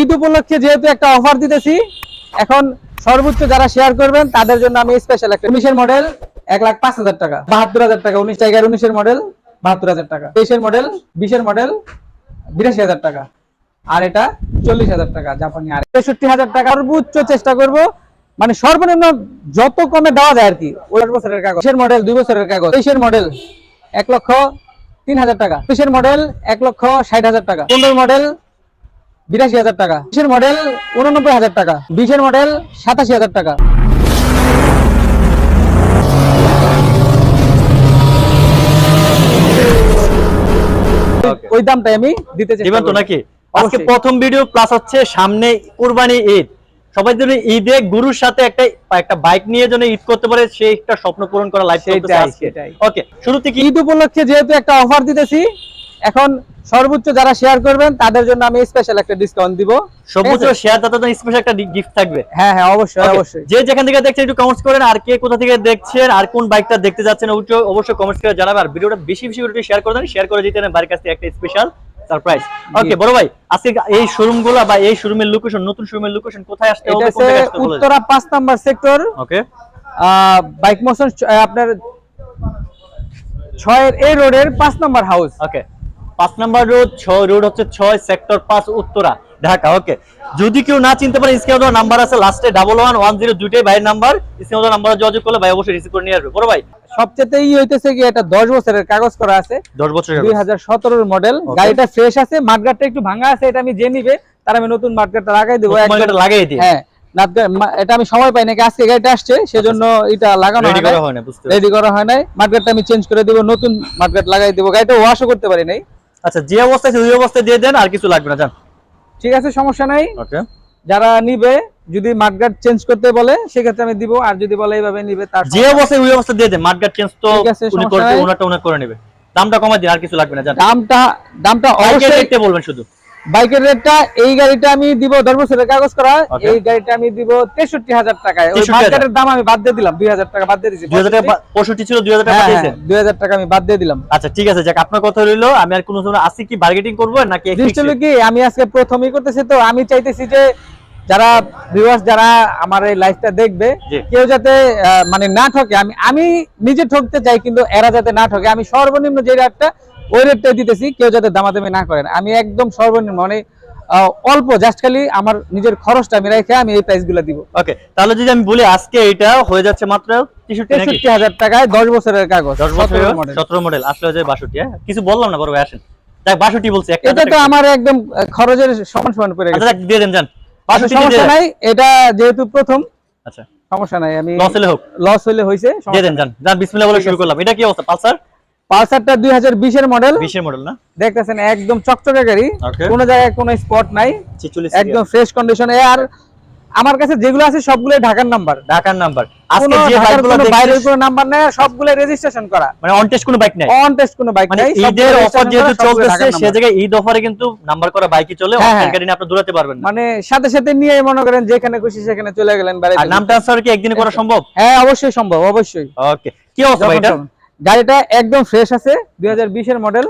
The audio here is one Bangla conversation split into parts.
ঈদ উপলক্ষে যেহেতু একটা অফার দিতেছি, এখন সর্বোচ্চ যারা শেয়ার করবেন, তাদের জন্য আমি স্পেশাল একটা উনিশের মডেল এক লাখ পাঁচ হাজার টাকা, বাহাত্তর হাজার টাকা, উনিশ টাইগার উনিশের মডেল বাহাত্তর হাজার টাকা, তেইশের মডেল বিশের মডেল বিরাশি হাজার টাকা, আর এটা চল্লিশ হাজার টাকা, জাপানি আর তেষট্টি হাজার টাকা। সর্বোচ্চ চেষ্টা করব মানে সর্বনিম্ন যত কমে দেওয়া যায় আর কি, ওই বছরের কাগজ। তেইশের মডেল দুই বছরের কাগজ। তেইশের মডেল এক লক্ষ তিন হাজার টাকা। বিশের মডেল এক লক্ষ ষাট হাজার টাকা। পনেরো মডেল বিরাশি হাজার টাকা। বিশের মডেল উননব্বই হাজার টাকা। বিশের মডেল সাতাশি হাজার টাকা। ওই দামটাই আমি দিতে দিবেন তো নাকি? আজকে প্রথম ভিডিও প্লাস হচ্ছে সামনে কুরবানি ঈদ। সবাই জন্য ঈদে গুরুর সাথে একটা একটা বাইক নিয়ে যেন ঈদ করতে পারে সেই একটা স্বপ্ন পূরণ করা লাইফ। ওকে শুরুতে কি ঈদ উপলক্ষে যেহেতু একটা অফার দিতেছি এখন সর্বোচ্চ যারা শেয়ার করবেন তাদের জন্য আমি স্পেশাল একটা ডিসকাউন্ট দিব। সর্বোচ্চ? শেয়ার স্পেশাল একটা গিফট থাকবে। হ্যাঁ হ্যাঁ অবশ্যই অবশ্যই। যে যেখান থেকে দেখছেন একটু কমেন্টস করেন আর কে কোথা থেকে দেখছেন আর কোন বাইকটা দেখতে যাচ্ছেন অবশ্যই অবশ্যই কমেন্টস করে জানাবেন। আর ভিডিওটা বেশি বেশি করে শেয়ার করে দেন শেয়ার করে দিতে বাড়ির কাছ থেকে একটা স্পেশাল সারপ্রাইজ ওকে বড় ভাই আজকে এই শোরুমগুলো বা এই শোরুমের লোকেশন নতুন শোরুমের লোকেশন কোথায় আসতে হবে কোন হচ্ছে জায়গায় আসতে হবে? উত্তরা পাঁচ number sector okay bike motion আপনার ছয়ের এই রোডের পাঁচ নাম্বার হাউস ওকে পাঁচ নাম্বার রোড ছয় রোড হচ্ছে ছয় সেক্টর পাঁচ উত্তরা ঢাকা ওকে যদি কেউ না চিনতে পারে স্ক্রিনে দেওয়া নাম্বার আছে লাস্টে ডাবল ওয়ান ওয়ান জিরো দুইটাই ভাইয়ের নাম্বার স্ক্রিনে দেওয়া নাম্বারে যোগাযোগ করলে ভাই অবশ্যই রিসিভ করে নিয়ে আসবে। বড় ভাই? সবচেয়ে ই হইতেছে কি এটা দশ বছরের কাগজ করা আছে। দশ বছর দুই হাজার মডেল গাড়িটা ফ্রেশ আছে মাঠগাটটা একটু ভাঙা আছে এটা আমি যে নিবে তার আমি নতুন মাঠগাটটা লাগাই দেবো। একদম- লাগাই দিই। হ্যাঁ এটা আমি সময় পাই নাকি আজকে গাড়িটা আসছে সেজন্য এটা লাগানো রেডি করা হয় না হয় মাঠগাটটা আমি চেঞ্জ করে দিব নতুন মাঠগাট লাগাই দিব। গাড়িটা ওয়াশও করতে পারি নাই। আচ্ছা যে অবস্থায় সেই ওই অবস্থায় দিয়ে দেন আর কিছু লাগবে না জান ঠিক আছে সমস্যা নাই। ওকে। যারা নিবে যদি মাঠঘাট চেঞ্জ করতে বলে সেক্ষেত্রে আমি দিব আর যদি বলে এইভাবে নিবে তার যে অবস্থায় ওই অবস্থা দিয়ে দেন মাঠঘাট চেঞ্জ তো উনি করবে ওনাটা উনি করে নেবে। দামটা কমাই দিন আর কিছু লাগবে না জান দামটা দামটা অবশ্যই অবশ্যই দেখতে বলবেন শুধু। বাইকের রেটটা এই গাড়িটা আমি দিব দশ বছরের কাগজ করা এই গাড়িটা আমি দিব তেষট্টি হাজার টাকায়। ওই মার্কেটের দাম আমি বাদ দিয়ে দিলাম দুই হাজার টাকা বাদ দিয়ে দিচ্ছি পঁয়ষট্টি ছিল দুই হাজার টাকা হ্যাঁ দুই হাজার টাকা আমি বাদ দিয়ে দিলাম। আচ্ছা ঠিক আছে যাক আপনার কথা রইল আমি আর কোনো সময় আসি কি বার্গেটিং করব নাকি কি আমি আজকে প্রথমেই করতেছি তো আমি চাইতেছি যে যারা ভিউয়ার্স যারা আমার এই লাইভটা দেখবে কেউ যাতে মানে না ঠকে আমি আমি নিজে ঠকতে চাই কিন্তু এরা যাতে না ঠকে। আমি সর্বনিম্ন যে রেটটা ওই রেটটা দিতেছি কেউ যাতে দামাদামি না করেন। আমি একদম সর্বনিম্ন মানে অল্প জাস্ট খালি আমার নিজের খরচটা আমি রেখে আমি এই প্রাইসগুলা দিব। ওকে তাহলে যদি আমি বলি আজকে এটা হয়ে যাচ্ছে মাত্র তেষট্টি হাজার টাকায় দশ বছরের কাগজ দশ বছর 17 model। সতেরো মডেল আসলে হয়ে যায় বাষট্টি হ্যাঁ? কিছু বললাম না বড় ভাই আসেন। দেখ বাষট্টি বলছি এটা তো আমার একদম খরচের সমান সমান পড়ে আচ্ছা গেছে। দিয়ে দেন যান। আচ্ছা, সমস্যা নাই এটা যেহেতু প্রথম আচ্ছা। সমস্যা নাই আমি লস হলে হোক। লস হলে হয়েছে দিয়ে দেন যান। যান বিসমিল্লাহ বলে শুরু করলাম। এটা কি অবস্থা? পালসার? পালসারটা মডেল মডেল না? দেখতেছেন একদম চকচকে গাড়ি. কোনো জায়গায় কোনো স্পট নাই। একদম ফ্রেশ কন্ডিশনে আর আমার কাছে যেগুলো আছে সবগুলো ঢাকার নাম্বার ঢাকার নাম্বার আজকে যে বাইকগুলো বাইরের কোনো নাম্বার নাই সবগুলো রেজিস্ট্রেশন করা। মানে অন টেস্ট কোনো বাইক নাই? অন টেস্ট কোনো বাইক মানে নাই ঈদের অফার যেহেতু চলতেছে সে জায়গায় জায়গায় ঈদ অফারে কিন্তু নাম্বার করা বাইকই চলে হ্যাঁ, অফার হ্যাঁ। গাড়ি আপনি দূরাতে পারবেন না। মানে সাথে সাথে নিয়ে মনে করেন যেখানে খুশি সেখানে চলে গেলেন আর নাম ট্রান্সফার কি একদিনে করা সম্ভব? হ্যাঁ অবশ্যই সম্ভব অবশ্যই। ওকে কি অবস্থা ভাই এটা? তখন। গাড়িটা একদম ফ্রেশ আছে দুই বিশের মডেল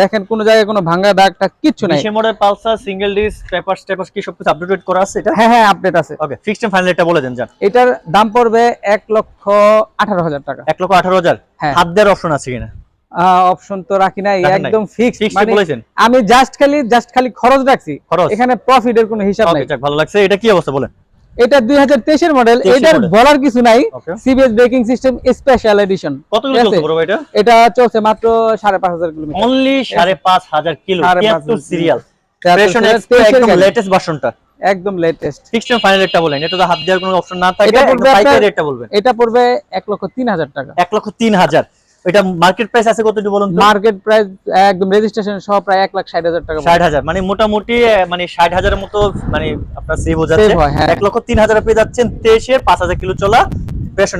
দেখেন কোনো জায়গায় কোনো ভাঙ্গা দাগ টাগ কিচ্ছু নাই। বিশের model Pulsar single disc paper stepper কি সবকিছু আপডেট করা আছে এটা? হ্যাঁ হ্যাঁ আপডেট আছে। ওকে ফিক্সড এন্ড ফাইনাল এটা বলে দেন যান। এটার দাম পড়বে এক লক্ষ আঠারো হাজার টাকা। এক লক্ষ আঠারো হাজার? হ্যাঁ। হাত দেওয়ার অপশন আছে কিনা? অপশন তো রাখি নাই একদম মানে বলেছেন? আমি জাস্ট খালি জাস্ট খালি খরচ রাখছি। খরচ? এখানে প্রফিটের কোনো হিসাব নাই। ভালো লাগছে। এটা কি অবস্থা বলেন? এটা দুই হাজার তেইশের মডেল 23 এটার বলার কিছু নাই. CBS braking system special edition কতগুলো চলছে বড় এটা? এটা চলছে মাত্র সাড়ে পাঁচ হাজার কিলোমিটার। অনলি সাড়ে পাঁচ হাজার পাঁচ সিরিয়াল ফ্রেশন একদম। লেটেস্ট ভার্সনটা একদম লেটেস্ট ফিক্সড ফাইনাল রেটটা বলেন। এটা তো হাত দেওয়ার কোনো অপশন না থাকে এটা পড়বে পাইকারি রেটটা বলবেন। এটা পড়বে এক লক্ষ তিন হাজার টাকা। এক লক্ষ তিন হাজার। এটা মার্কেট প্রাইস আছে কত বলুন মার্কেট প্রাইস একদম রেজিস্ট্রেশন সহ প্রায় এক লাখ ষাট হাজার টাকা ষাট হাজার মানে মোটামুটি মানে ষাট হাজারের মতো মানে আপনার সেভ হয়ে যাচ্ছে। হ্যাঁ। লক্ষ হাজার পেয়ে যাচ্ছেন তেইশের পাঁচ হাজার কিলো চলা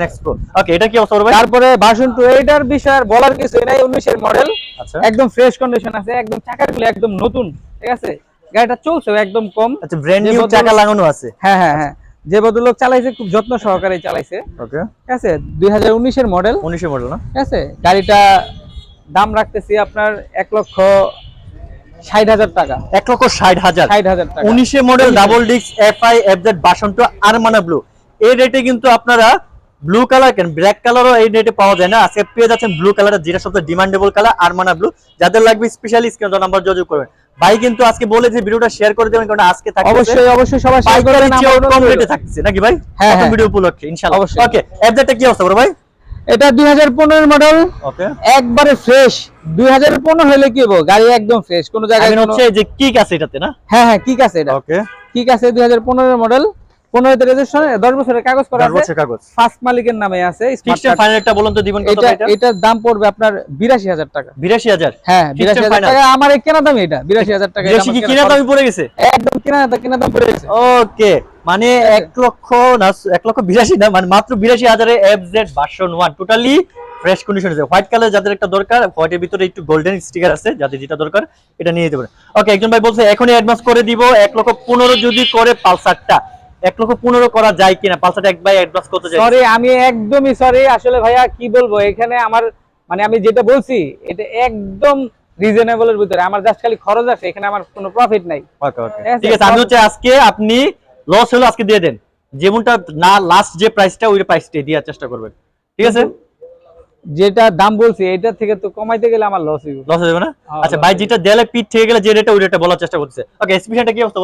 এক্সপ্রো ওকে এটা কি অবস্থা তারপরে ভার্সন টু এইটার বিষয় আর বলার কিছু নাই উনিশের মডেল আচ্ছা। একদম ফ্রেশ কন্ডিশন আছে একদম চাকাগুলো একদম নতুন ঠিক আছে? গাড়িটা চলছে একদম কম। আচ্ছা ব্র্যান্ড নিউ চাকা লাগানো আছে। হ্যাঁ হ্যাঁ হ্যাঁ। যে ভদ্রলোক চালাইছে খুব যত্ন সহকারে চালাইছে। ওকে। ঠিক আছে? দুই হাজার উনিশের মডেল উনিশে মডেল না? ঠিক আছে? গাড়িটা দাম রাখতেছি আপনার এক লক্ষ ষাট হাজার টাকা। এক লক্ষ ষাট হাজার। ষাট হাজার টাকা। উনিশে model double disc F I F Z বাসন্ত আরমানা ব্লু এই রেটে কিন্তু আপনারা ব্লু কালার কেন? ব্ল্যাক কালারও এই রেটে পাওয়া যায় না। আজকে পেয়ে যাচ্ছেন ব্লু কালার যেটা সবচেয়ে ডিমান্ডেবল কালার আরমানা ব্লু যাদের লাগবে স্পেশালি স্ক্রিন নাম্বার যোগাযোগ করবেন। ভাই কিন্তু আজকে বলে যে ভিডিওটা শেয়ার করে দেবেন কারণ আজকে থাকছে অবশ্যই অবশ্যই সবাই শেয়ার করবেন আমরা কমপ্লিটে কম রেটে থাকছে নাকি ভাই? হ্যাঁ, হ্যাঁ। ভিডিও উপলক্ষে ইনশাআল্লাহ অবশ্যই। ওকে এফ কি অবস্থা বড় ভাই? এটা দুই হাজার পনেরো মডেল ওকে একবারে ফ্রেশ দুই হাজার পনেরো হলে কি হবে? গাড়ি একদম ফ্রেশ কোন জায়গায় হচ্ছে যে কিক আছে এটাতে না? হ্যাঁ হ্যাঁ কিক আছে এটা। ওকে ঠিক আছে দুই হাজার পনেরো মডেল পনেরোতে রেজিস্ট্রেশন দশ বছরের কাগজ করা আছে। কাগজ। ফার্স্ট মালিকের নামে আছে smart ফাইনালটা বলুন তো দিবেন কত এটা এটা এটার দাম পড়বে আপনার টাকা। হ্যাঁ। টাকা। আমার কেনা এটা বিরাশি হাজার টাকা বেশি কি কেনা দামি পড়ে গেছে? একদম কেনা কেনা দাম পড়ে গেছে। ওকে মানে এক লক্ষ না লক্ষ না মানে মাত্র বিরাশি version one totally fresh condition আছে। হোয়াইট কালার যাদের একটা দরকার হোয়াইটের ভিতরে একটু গোল্ডেন স্টিকার আছে যাদের যেটা দরকার এটা নিয়ে যেতে পারে ওকে একজন ভাই বলছে এখনই অ্যাডভান্স করে দিব এক লক্ষ পনেরো যদি করে পালসারটা। এক লক্ষ পনেরো করা যায় কিনা? পালসারটা এক ভাই অ্যাডভান্স করতে চাই সরি আমি একদমই সরি আসলে ভাইয়া কি বলব এখানে আমার মানে আমি যেটা বলছি এটা একদম রিজনেবলের ভিতরে। আমার জাস্ট খালি খরচ আছে এখানে আমার কোনো প্রফিট নাই। ওকে ওকে ঠিক আছে, আমি হচ্ছে আজকে আপনি লস হলো আজকে দিয়ে দেন। যেমনটা না লাস্ট যে প্রাইসটা ওই প্রাইসটাই দেওয়ার চেষ্টা করবেন। ঠিক আছে? যেটা দাম বলছি এটা থেকে তো কমাইতে গেলে আমার লস হইব। লস হয়ে যাবে না? হ্যাঁ, আচ্ছা ভাই যেটা দেয়ালে পিঠ থেকে গেলে যে রেটটা ওই রেটটা বলার চেষ্টা করতেছে। ওকে স্পেশালটা কি অবস্থা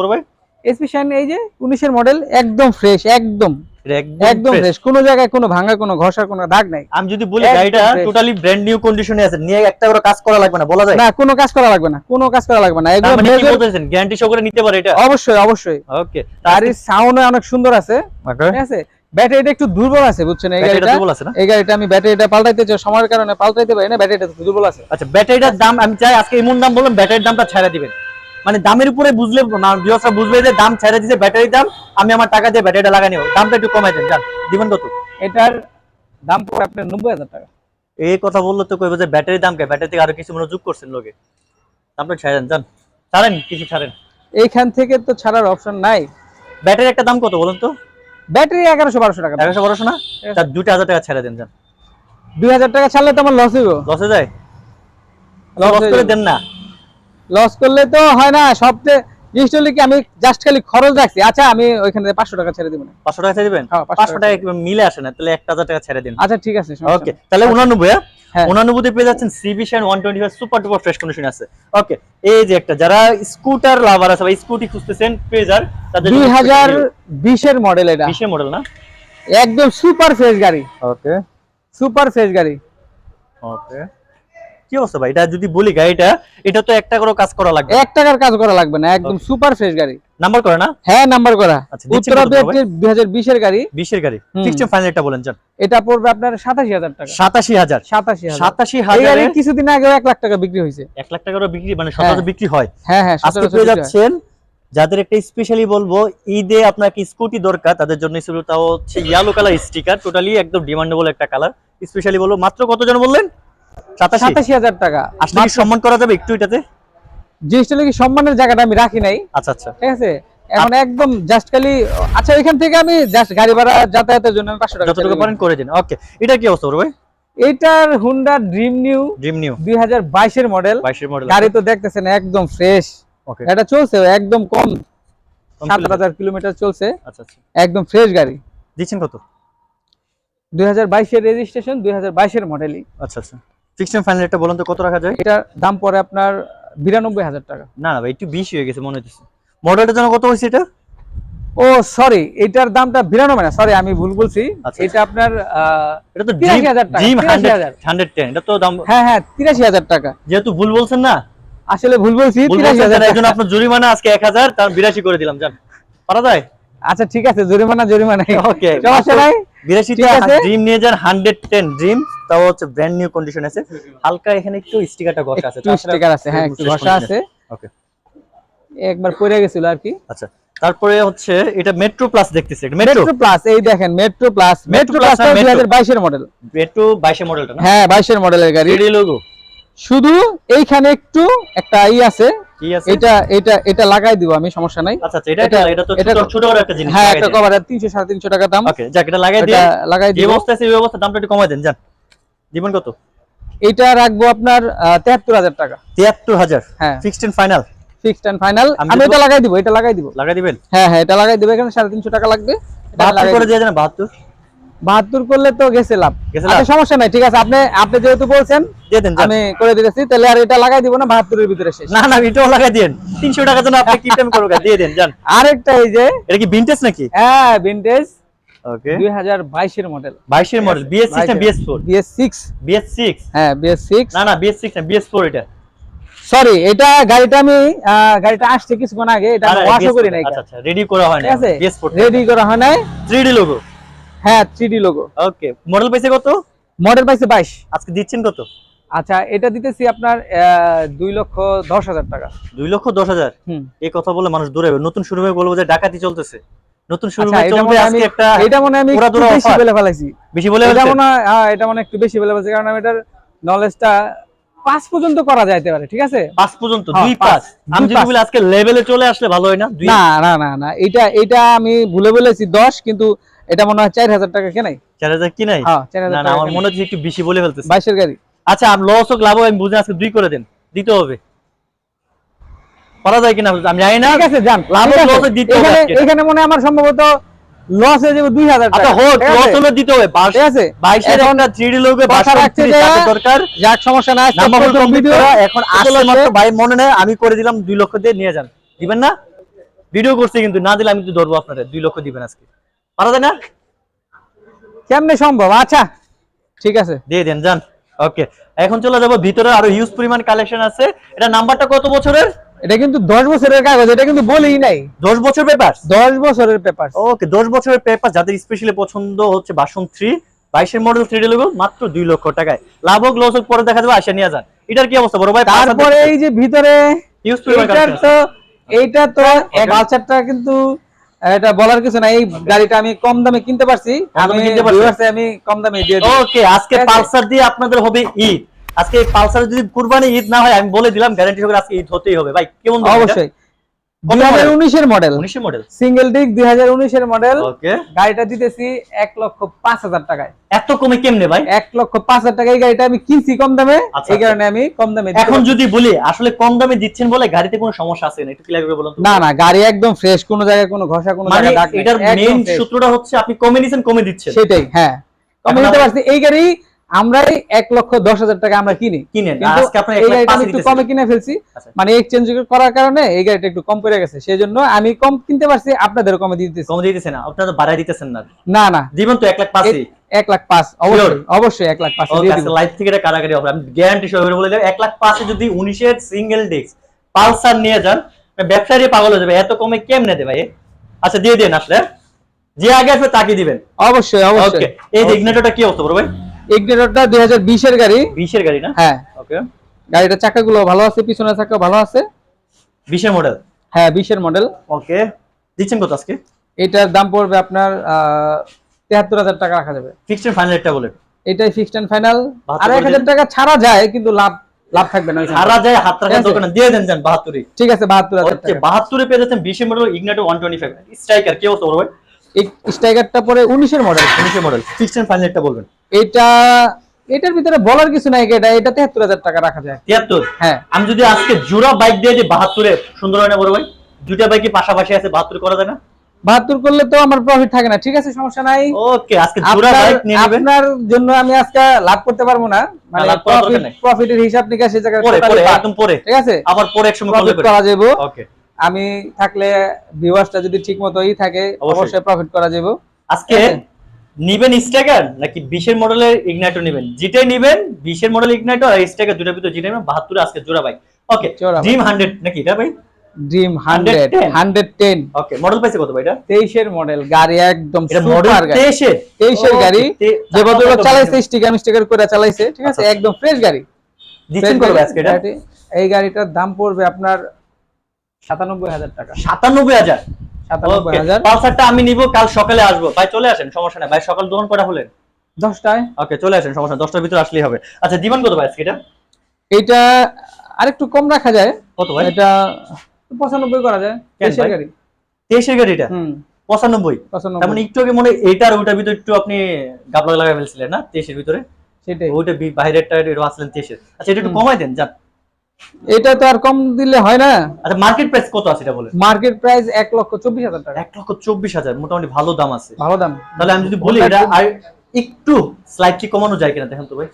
এই যে উনিশের মডেল একদম ফ্রেশ একদম একদম একদম ফ্রেশ কোনো জায়গায় কোনো ভাঙা কোনো ঘষা কোনো দাগ নাই। আমি যদি বলি গাড়িটা টোটালি ব্র্যান্ড নিউ কন্ডিশনে আছে নিয়ে একটা করে কাজ করা লাগবে না বলা যায়? না কোনো কাজ করা লাগবে না কোনো কাজ করা লাগবে না। তার এগুলো মানে কি বলতেছেন? গ্যারান্টি সহ করে নিতে পারে এটা? অবশ্যই অবশ্যই। ওকে গাড়ির সাউন্ড অনেক সুন্দর আছে। ঠিক আছে? ব্যাটারিটা একটু দুর্বল আছে বুঝছেন? এই গাড়িটা দুর্বল আছে না? এই গাড়িটা আমি ব্যাটারিটা পাল্টাইতে চাই সময়ের কারণে পাল্টাইতে পারি না ব্যাটারিটা দুর্বল আছে। আচ্ছা ব্যাটারিটার দাম আমি চাই আজকে এমন দাম বললাম ব্যাটারির দামটা ছেড়ে দিবেন। মানে দামের উপরে বুঝলে বিয়সরা বুঝবে যে দাম ছেড়ে দিছে ব্যাটারির দাম আমি আমার টাকা দিয়ে ব্যাটারিটা লাগা নিব। দামটা একটু কমাই দেন জান দিবেন কত? এটার দাম পড়ে আপনার নব্বই হাজার টাকা। এই কথা বলল তো কইবে যে ব্যাটারির দাম কে? ব্যাটারি থেকে আরও কিছু মনে যোগ করছেন লোকে। দামটা ছেড়ে দেন জান ছাড়েন কিছু ছাড়েন। এইখান থেকে তো ছাড়ার অপশন নাই। ব্যাটারি একটা দাম কত বলুন তো? ব্যাটারি এগারোশো বারোশো টাকা এগারোশো বারোশো না? তার দুটো হাজার টাকা ছেড়ে দেন যান। দুই হাজার টাকা ছাড়লে তো আমার লস হইব। লসে যায়? লস করে দেন না। লস করলে তো হয় না সবচেয়ে জিনিসটা হলো কি আমি জাস্ট খালি খরচ রাখছি। আচ্ছা আমি ওইখানে পাঁচশো টাকা ছেড়ে দিব না। পাঁচশো টাকা ছেড়ে দিবেন? হ্যাঁ, 500 পাঁচশো টাকা মিলে আসে না? তাহলে এক হাজার টাকা ছেড়ে দিন। আচ্ছা ঠিক আছে ওকে তাহলে উনানব্বই হ্যাঁ? হ্যাঁ। উনানব্বইতে পেয়ে যাচ্ছেন সিভিশন one twenty five super duper fresh condition আছে। ওকে এই যে একটা যারা স্কুটার লাভার আছে বা স্কুটি খুঁজতেছেন পেজার তাদের দুই হাজার বিশের মডেল এটা। বিশে মডেল না? একদম সুপার ফ্রেশ গাড়ি। ওকে সুপার ফ্রেশ গাড়ি। ওকে কি অবস্থা ভাই? এটা যদি বলি গাড়িটা এটা তো একটা করে কাজ করা লাগবে এক টাকার কাজ করা লাগবে না একদম সুপার ফ্রেশ গাড়ি। নাম্বার করে না? হ্যাঁ নাম্বার করা। আচ্ছা, উত্তরা দুই হাজার বিশের গাড়ি। বিশের গাড়ি। ফিক্সড ফাইনাল একটা বলেন এটা পড়বে আপনার সাতাশি হাজার টাকা। সাতাশি হাজার। সাতাশি সাতাশি হাজার কিছুদিন আগে এক লাখ টাকা বিক্রি হয়েছে। এক লাখ টাকারও বিক্রি মানে সচরাচর বিক্রি হয়। হ্যাঁ হ্যাঁ সচরাচর হয়। যাচ্ছেন যাদের একটা স্পেশালি বলব ঈদে আপনার স্কুটি দরকার তাদের জন্য তাও হচ্ছে ইয়েলো কালার স্টিকার টোটালি একদম ডিমান্ডেবল একটা কালার স্পেশালি বলব মাত্র কতজন বললেন? সাতাশি? হাজার টাকা। আসলে সম্মান করা যাবে একটু এটাতে? জিনিসটা কি সম্মানের জায়গাটা আমি রাখি নাই। আচ্ছা আচ্ছা। ঠিক আছে? এখন একদম জাস্ট খালি আচ্ছা ওইখান থেকে আমি জাস্ট গাড়ি ভাড়া যাতায়াতের জন্য আমি পাঁচশো টাকা যতটুকু পারেন করে দিন। ওকে এটা কি অবস্থা ভাই? এইটার Honda dream new dream new দুই হাজার বাইশের মডেল মডেল গাড়ি তো দেখতেছেন একদম ফ্রেশ ওকে এটা চলছে একদম কম। সাত হাজার কিলোমিটার চলছে। আচ্ছা আচ্ছা। একদম ফ্রেশ গাড়ি। দিচ্ছেন কত? দুই হাজার বাইশের রেজিস্ট্রেশন দুই হাজার বাইশের মডেলই আচ্ছা আচ্ছা। ফিক্সড ফাইনাল বলুন তো কত রাখা যায়? এটার দাম পড়ে আপনার বিরানব্বই হাজার টাকা। না না ভাই একটু বেশি হয়ে গেছে মনে হচ্ছে কত হয়েছে এটা? ও সরি এটার দামটা বিরানব্বই না সরি আমি ভুল বলছি। আচ্ছা। এটা আপনার এটা তো 83,000 টাকা, ড্রিম 83,000 হান্ড্রেড টেন এটা তো দাম হ্যাঁ হ্যাঁ তিরাশি হাজার টাকা। যেহেতু ভুল বলছেন না। আসলে ভুল বলছি তিরাশি হাজার আপনার জরিমানা আজকে এক হাজার তার বিরাশি করে দিলাম জান পারা যায়? আচ্ছা ঠিক আছে জরিমানা জরিমানা ওকে সমস্যা নাই? বিরাশি ঠিক আছে। ড্রিম নিয়ে যান হান্ড্রেড টেন ড্রিম তাও হচ্ছে ব্র্যান্ড নিউ কন্ডিশন আছে। হালকা এখানে একটু স্টিকারটা ঘষা আছে স্টিকার আছে হ্যাঁ একটু ঘষা আছে। ওকে একবার পড়ে গেছিল আর কি। আচ্ছা তারপরে হচ্ছে এটা মেট্রো প্লাস দেখতেছি মেট্রো মেট্রো প্লাস এই দেখেন মেট্রো প্লাস মেট্রো প্লাস আর দুই Metro। হাজার বাইশের মডেল মেট্রো বাইশে মডেলটা না? হ্যাঁ বাইশের মডেলের গাড়ি। রেডি লোগো শুধু এইখানে একটু একটা ই আছে এটা এটা এটা লাগাই দিব আমি সমস্যা নাই। আচ্ছা আচ্ছা এটা এটা- তো ছোট ছোট বড় একটা জিনিস হ্যাঁ একটা কভার তিনশো সাড়ে তিনশো টাকা দাম। ওকে যাক এটা লাগাই দিয়ে লাগাই অবস্থা আছে এই অবস্থা দামটা একটু কমাই দেন যান। জীবন কত? এটা রাখব আপনার তেহাত্তর হাজার টাকা। তিয়াত্তর হাজার? হ্যাঁ। Fixed and final fixed and final আমি এটা লাগাই দিব এটা লাগাই দিব। লাগাই দিবেন? হ্যাঁ হ্যাঁ এটা লাগাই দিব এখানে সাড়ে তিনশো টাকা লাগবে। এটা লাগাই করে দিয়ে দেন বাহাত্তর। বাহাত্তর করলে তো গেছে লাভ। গেছে আচ্ছা? সমস্যা নাই ঠিক আছে। আপনি আপনি যেহেতু বলছেন। আমি করে দিতেছি তাহলে আর এটা লাগাই দিব না বাহাত্তরের ভিতরে শেষ। না না এটাও লাগাই দেন। তিনশো টাকা জন্য আপনি কি টাইম করবেন? দিয়ে দেন আরেকটা এই যে এটা কি ভিনটেজ নাকি? হ্যাঁ ভিনটেজ ওকে মডেল না হ্যাঁ না না না এটা। সরি এটা গাড়িটা আমি গাড়িটা আসছে কিছুক্ষণ আগে এটা ওয়াশও করি নাই আচ্ছা আচ্ছা রেডি করা হয় না রেডি করা হয় নাই? থ্রি ডি লোগো হ্যাঁ থ্রি লোগো ওকে মডেল পাইছে কত? মডেল পাইছে বাইশ। আজকে দিচ্ছেন কত? আচ্ছা এটা দিতেছি আপনার দুই লক্ষ দশ হাজার টাকা। দুই লক্ষ দশ হাজার? হুম। এই কথা বলে মানুষ দূরে। নতুন শুরু হয়ে বলব যে ডাকাতি চলতেছে। নতুন শুরু আচ্ছা, চলবে আজকে একটা এটা মনে আমি বেশি। বলে ফেলাইছি। বেশি বলে এটা? মনে হ্যাঁ, এটা মনে একটু বেশি বলে ফেলছি কারণ আমি এটার নলেজটা পাঁচ পর্যন্ত করা যাইতে পারে ঠিক আছে? পাঁচ পর্যন্ত হ্যাঁ, দুই পাঁচ। আমি যদি বলি আজকে লেভেলে চলে আসলে ভালো হয় না? না না না না। এটা এটা আমি ভুলে বলেছি দশ কিন্তু এটা মনে হয় চার হাজার টাকা কেনাই। চার হাজার কি নাই হ্যাঁ আমার কেনাই। মনে হচ্ছে একটু বেশি বলে ফেলতেছে। বাইশের গাড়ি। আচ্ছা আমি লস হোক লাভ হোক আমি বুঝে আজকে দুই করে দেন। দিতে হবে। করা যায় কিনা? আমি জানি না। ঠিক আছে যান। লাভ। লসে দিতে হবে এখানে মনে আমার সম্ভবত লস হয়ে যাবে আচ্ছা হোক লস? হলে দিতে হবে। ঠিক আছে। একটা লোকে রাখছে দরকার। যাক সমস্যা নাই। নাম্বার ভিডিও এখন আসলে মাত্র ভাই মনে নেই আমি করে দিলাম দুই লক্ষ দিয়ে নিয়ে যান। দিবেন না? ভিডিও করছি কিন্তু না দিলে আমি তো ধরবো আপনাদের। দুই লক্ষ দিবেন আজকে। পারা যায় না? কেমনে সম্ভব? আচ্ছা ঠিক আছে। দিয়ে দেন যান। ওকে এখন চলে যাব ভিতরে আরও হিউজ পরিমাণ কালেকশন আছে। এটা নাম্বারটা কত বছরের? এটা কিন্তু দশ বছরের কাগজ এটা কিন্তু বলেই নাই। দশ বছর পেপার দশ বছরের পেপার ওকে দশ বছরের পেপার যাদের স্পেশালি পছন্দ হচ্ছে বাসন থ্রি বাইশের মডেল থ্রি ডেলিভার মাত্র দুই লক্ষ টাকায়। লাভ হোক লস হোক পরে দেখা যাবে আসে নিয়ে যান। এটার কি অবস্থা? বড় ভাই তারপরে এই যে ভিতরে হিউজ পরিমাণ তো এইটা তো এক বাচ্চাটা কিন্তু এটা বলার কিছু না এই গাড়িটা আমি কম দামে কিনতে পারছি আমি কিনতে পারছি। আমি কম দামে দিয়ে ওকে আজকে পালসার দিয়ে আপনাদের হবে ঈদ। আজকে এই পালসার যদি কুরবানি ঈদ না হয় আমি বলে দিলাম গ্যারান্টি সহকারে আজকে ঈদ হতেই হবে। ভাই কেমন অবশ্যই। Model single disc model okay গাড়িটা দিতেছি লক্ষ পাঁচ হাজার টাকায়। এত কমে কেমনে ভাই? এক লক্ষ গাড়িটা আমি কিনছি কম দামে। আচ্ছা, এই কারণে আমি কম দামে এখন যদি বলি আসলে কম দামে দিচ্ছেন বলে গাড়িতে কোনো সমস্যা আছে না? একটু ক্লিয়ার করে বলুন না না গাড়ি একদম ফ্রেশ কোনো জায়গায় কোনো ঘষা কোনো মানে জায়গায় দাগ এটার মেইন সূত্রটা হচ্ছে আপনি কমে নিছেন কমে দিচ্ছেন। সেটাই হ্যাঁ। কমে দিতে পারছি। এই গাড়ি আমরাই এক লক্ষ দশ হাজার টাকা আমরা কিনি। কিনেন। এই গাড়িটা আমি একটু কমে কিনে ফেলছি। আচ্ছা। মানে এক্সচেঞ্জ করার কারণে এই গাড়িটা একটু কম পড়ে গেছে। সেই জন্য আমি কম কিনতে পারছি আপনাদের কমে দিতেছি। কমে দিতেছেন না? আপনারা তো বাড়াই দিতেছেন না। না না। দিবেন তো এক লাখ পাঁচই। এক লাখ পাঁচ। অবশ্যই অবশ্যই এক লাখ পাঁচ দিব। লাইভ থেকে কারাগারি অফার আমি গ্যারান্টি সহকারে বলে দেব এক লাখ পাঁচে যদি উনিশের সিঙ্গেল ডিস্ক পালসার নিয়ে যান ব্যবসায়ী পাগল হয়ে যাবে। এত কমে কেমনে দেবে ভাই? আচ্ছা দিয়ে দিন আসলে। যে আগে আসবে তাকে দিবেন। অবশ্যই অবশ্যই। এই ইগনেটরটা কি অবস্থা বড় ভাই? ইগনেটরটা দুই হাজার বিশের গাড়ি। বিশের গাড়ি না? হ্যাঁ। ওকে গাড়িটার চাকাগুলো ভালো আছে পিছনের চাকা ভালো আছে। বিশের মডেল হ্যাঁ বিশের মডেল ওকে দিচ্ছেন কত আজকে? এটার দাম পড়বে আপনার তেহাত্তর হাজার টাকা রাখা যাবে। ফিক্সড ফাইনাল একটা বলেন এটাই ফিক্সড এন্ড ফাইনাল আর টাকা ছাড়া যায় কিন্তু লাভ লাভ থাকবে না। সারা যায় হাত রাখার। দোকানে দিয়ে দেন যান বাহাত্তরই। ঠিক আছে বাহাত্তর হাজার ওকে টাকা। বাহাত্তরে পেয়ে যাচ্ছেন বিশের model Ignitor one twenty five striker কি অবস্থা বড় স্ট্রাইকারটা পরে উনিশের মডেল উনিশের মডেল একটা বলবেন। এটা এটার ভিতরে বলার কিছু নাই এটা এটা তেহাত্তর হাজার টাকা রাখা যায়। তিয়াত্তর হ্যাঁ। আমি যদি আজকে জোড়া বাইক দিয়ে যে বাহাত্তরে সুন্দর হয় না বড় ভাই দুইটা বাইকই পাশাপাশি আছে বাহাত্তর করা যায় না? বাহাত্তর করলে তো আমার প্রফিট থাকে না ঠিক আছে সমস্যা নাই। ওকে আজকে জোড়া বাইক নিয়ে নেবেন। আপনার জন্য আমি আজকে লাভ করতে পারব না। মানে প্রফিটের হিসাব নিকাশ এই জায়গায় পরে পরে একদম পরে। ঠিক আছে? আবার পরে এক সময় করা যাব ওকে আমি থাকলে ভিউয়ার্সটা যদি ঠিক মতোই থাকে অবশ্যই। প্রফিট করা যাব আজকে নিবেন স্ট্যাগার নাকি বিশের মডেলের ইগনাইটর নিবেন? যেটাই নিবেন বিশের মডেল ইগনাইটর আর স্ট্যাগার দুটার ভিতরে যেটা নেবেন বাহাত্তরে আজকে জোড়া বাইক ওকে। ড্রিম হান্ড্রেড নাকি এটা ভাই? Dream hundred 110 hundred ten okay model পাইছে কত ভাই এটা? তেইশের মডেল গাড়ি একদম সুপার গাড়ি। তেইশের? তেইশের গাড়ি যে ভদ্রলোক চাকা চালাইছে স্টিকার স্টিকার করে চালাইছে ঠিক আছে? আচ্ছা। একদম ফ্রেশ গাড়ি। দিচ্ছেন কত আজকে এটা? এই গাড়িটার দাম পড়বে আপনার সাতানব্বই হাজার টাকা। সাতানব্বই হাজার? সাতানব্বই হাজার। পালসারটা আমি নিব কাল সকালে আসব। ভাই চলে আসেন সমস্যা নাই। ভাই সকাল দোকান কটা হলেন? দশটায়। ওকে চলে আসেন সমস্যা দশটার ভিতরে আসলেই হবে। আচ্ছা দিবান কত ভাই আজকে এটা? এইটা আরেকটু কম রাখা যায়। কত ভাই? এটা পঁচানব্বই করা যায়। গাড়ি। তেইশের গাড়িটা? পঁচানব্বই? তার মানে একটু আগে মনে হয় এইটার ওটার ভিতরে একটু আপনি গাবলা লাগাই ফেলছিলেন না? তেইশের ভিতরে? সেটাই। ওইটা বাইরের টায়ার এটা আসলেন তেইশের আচ্ছা এটা একটু কমাই দেন যান। এটা তো আর কম দিলে হয় না। আচ্ছা মার্কেট প্রাইস কত আছে এটা বলেন? মার্কেট প্রাইস এক লক্ষ চব্বিশ হাজার টাকা। এক লক্ষ চব্বিশ হাজার মোটামুটি ভালো দাম আছে। ভালো দাম। তাহলে আমি যদি বলি এটা আর একটু স্লাইটলি কমানো যায় কিনা দেখেন তো ভাই।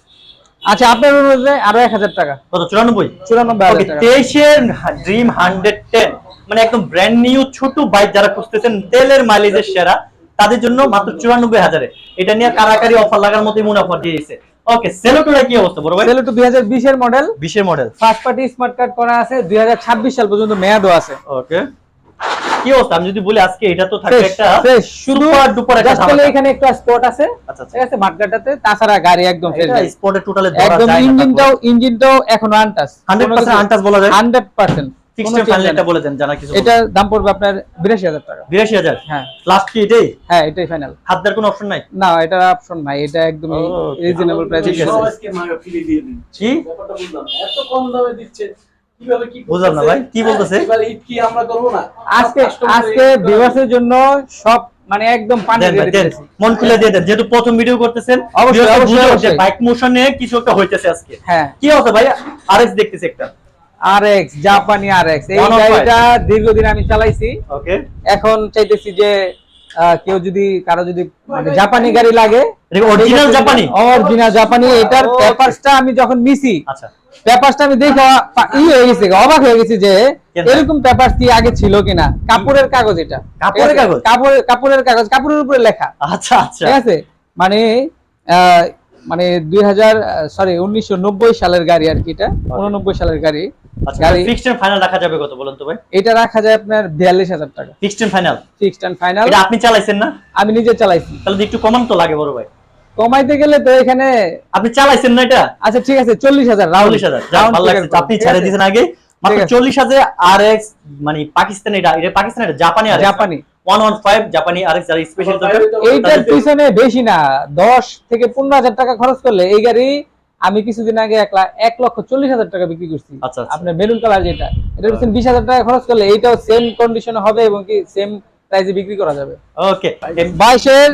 আচ্ছা আপনার অনুযায়ী আরও এক হাজার টাকা। কত চুরানব্বই? চুরানব্বই ওকে হাজার টাকা। তেইশের ড্রিম হান্ড্রেড টেন মানে একদম ব্র্যান্ড নিউ ছোট বাইক যারা খুঁজতেছেন তেলের মাইলেজের সেরা তাদের জন্য মাত্র চুরানব্বই হাজারে। এটা নিয়ে কারাকারি অফার লাগার মতোই মুনাফা দিয়েছে ওকে কি অবস্থা বড় ভাই? সেলোটো 2020 এর মডেল 20 এর model first party smart card করা আছে 2026 সাল পর্যন্ত মেয়াদও আছে। ওকে কি অবস্থা? আমি যদি বলি আজকে এটা তো থাকবে একটা সুপার ডুপার একটা এখানে একটা স্পট আছে। আচ্ছা, আচ্ছা ঠিক আছে মাঠগাটাতে তাছাড়া গাড়ি একদম ফ্রেশ এটা স্পটে যায় একদম ইঞ্জিনটাও ইঞ্জিনটাও এখনও আনটাস 100% আনটাস বলা যায়। 100% এটার দাম পড়বে আপনার বিরাশি হাজার টাকা। বিরাশি হাজার? হ্যাঁ। লাস্ট কি এটাই? হ্যাঁ এটাই ফাইনাল হাত দেওয়ার কোনো অপশন নাই? না এটার অপশন নাই। এটা একদমই রিজনেবল প্রাইসে আজকে মাগা ফ্রি দিয়ে দিন। কি? ব্যাপারটা বুঝলাম না। এত কম দামে দিচ্ছে বুঝলাম না ভাই, কি বলতেছে? এবার ঈদ কি আমরা করব না? আজকে সব আজকে ভিউয়ার্সের জন্য সব মানে একদম পানি। মন খুলে দিয়ে দেন। যেহেতু প্রথম ভিডিও করতেছেন অবশ্যই, অবশ্যই, বাইক মোশনে কিছু একটা হইতেছে আজকে। হ্যাঁ। কি অবস্থা ভাই? আরএক্স দেখতেছি একটা। আরএক্স জাপানি আরএক্স এই 105 গাড়িটা দীর্ঘদিন আমি চালাইছি। ওকে এখন চাইতেছি যে আহ, কেউ যদি কারও যদি মানে জাপানি গাড়ি লাগে অরিজিনাল জাপানি অরিজিনাল জাপানি এটার পেপারসটা আমি যখন নিছি আচ্ছা। পেপারসটা আমি দেখে ই হয়ে গেছি অবাক হয়ে গেছি যে এরকম পেপার কি আগে ছিল কিনা? কাপড়ের কাগজ এটা। কাপড়ের কাগজ? কাপড়ের কাপড়ের কাগজ কাপড়ের উপরে লেখা। আচ্ছা আচ্ছা। ঠিক আছে? মানে আহ, মানে দুই হাজার সরি উনিশশো নব্বই সালের গাড়ি আর কি এটা উননব্বই সালের গাড়ি। আচ্ছা ফিক্সড এন্ড ফাইনাল রাখা যাবে কত বলেন তো ভাই? এটা রাখা যায় আপনার বিয়াল্লিশ হাজার টাকা। Fixed and final fixed and final এটা আপনি চালাইছেন না? আমি নিজে চালাইছি। তাহলে একটু কমান তো লাগে বড় ভাই। কমাইতে গেলে তো এখানে আপনি চালাইছেন না এটা? আচ্ছা ঠিক আছে চল্লিশ হাজার চল্লিশ ভালো লাগছে। আপনি ছেড়ে দিয়েছেন আগে। মাত্র ঠিক আছে। আর এক্স মানে পাকিস্তানি এটা এটা পাকিস্তানি এটা জাপানি আর জাপানি। ওয়ান ওয়ান ফাইভ জাপানি আর এক্স যারা স্পেশাল দরকার। এইটার পিছনে বেশি না দশ থেকে পনেরো হাজার টাকা খরচ করলে এই গাড়ি আমি কিছুদিন আগে এক এক লক্ষ চল্লিশ হাজার টাকা বিক্রি করছি। আচ্ছা আচ্ছা। আপনার মেরুন কালার যেটা এটা পিছনে বিশ হাজার টাকা খরচ করলে এইটাও সেম কন্ডিশনে হবে এবং কি সেম প্রাইসে বিক্রি করা যাবে। ওকে বাইশের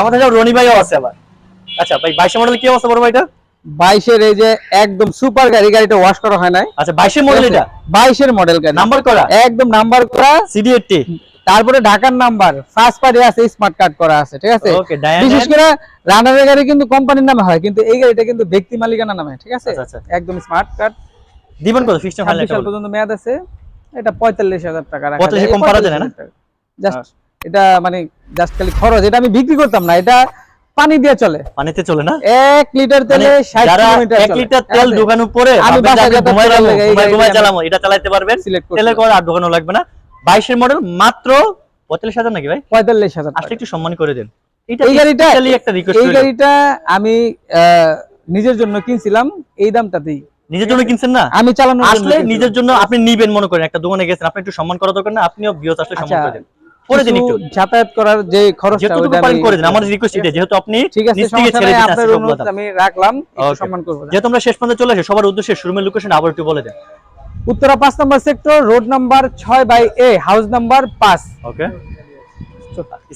আমাদের রনি ভাইও আছে আবার। আচ্ছা ভাই বাইশে মডেল কি অবস্থা বড় ভাইটা বাইশের এই যে একদম সুপার গাড়ি গাড়িটা ওয়াশ করা হয় নাই। আচ্ছা বাইশের মডেল এটা? বাইশের মডেল গাড়ি। নাম্বার করা? একদম নাম্বার করা। সিডি এইটটি তারপরে ঢাকার নাম্বার ফার্স্ট পার্টি আছে স্মার্ট কার্ড করা আছে ঠিক আছে? বিশেষ করে রানারের গাড়ি কিন্তু কোম্পানির নামে হয় কিন্তু এই গাড়িটা কিন্তু ব্যক্তি মালিকানা নামে ঠিক আছে? আচ্ছা, আচ্ছা। একদম স্মার্ট কার্ড দিবেন কত? ফিক্সড ফাইনাল সাল পর্যন্ত মেয়াদ আছে। এটা পঁয়তাল্লিশ হাজার টাকা রাখা 45 যায়। কম করা যায় না? জাস্ট এটা মানে জাস্ট খালি খরচ এটা আমি বিক্রি করতাম না এটা পানি দিয়ে চলে। পানিতে চলে না? এক লিটার তেলে মানে যারা এক লিটার তেল ঢোকানোর পরে ঘুমাই এটা চালাতে পারবেন? তেলের করে আর ঢোকানো লাগবে না। বাইশের মডেল মাত্র পঁয়তাল্লিশ হাজার নাকি ভাই? পঁয়তাল্লিশ হাজার আসলে একটু সম্মান করে দেন। এই গাড়িটা এই গাড়িটা আমি আহ, নিজের জন্য কিনছিলাম এই দামটাতেই। নিজের জন্য কিনছেন না? আমি জন্য আসলে নিজের জন্য আপনি নিবেন মনে করেন একটা দোকানে গেছেন আপনি একটু সম্মান করা দরকার না আপনিও বিয়ত আসলে সম্মান আচ্ছা, করে দেন একটু। যাতায়াত করার যে খরচটা করে দিন। আমার রিকোয়েস্ট এটা যেহেতু আপনি ঠিক আছে ছেড়ে দিতে আপনার অনুরোধ আমি রাখলাম সম্মান করব যেহেতু আমরা শেষ পর্যন্ত চলে এসে সবার উদ্দেশ্যে শোরুমের লোকেশন আবার একটু বলে দেন। উত্তরা পাঁচ নম্বর সেক্টর রোড নাম্বার ছয় বাই এ হাউস নাম্বার পাঁচ। ওকে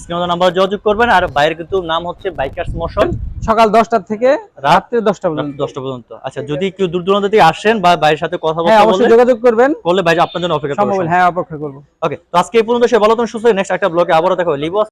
স্ক্রিনে নাম্বার যোগাযোগ করবেন আর বাইরের কিন্তু নাম হচ্ছে বাইকার্স মোশন। সকাল দশটা থেকে রাত্রে দশটা পর্যন্ত। দশটা পর্যন্ত। আচ্ছা যদি কেউ দূর দূরান্ত থেকে আসেন বা বাইরের সাথে কথা হ্যাঁ বলতে অবশ্যই যোগাযোগ করবেন। করলে ভাই আপনার জন্য অপেক্ষা করব। হ্যাঁ অপেক্ষা করব। ওকে তো আজকে এই পর্যন্ত সে ভালো তুমি সুস্থ নেক্সট একটা ব্লগে আবারও দেখো লিবো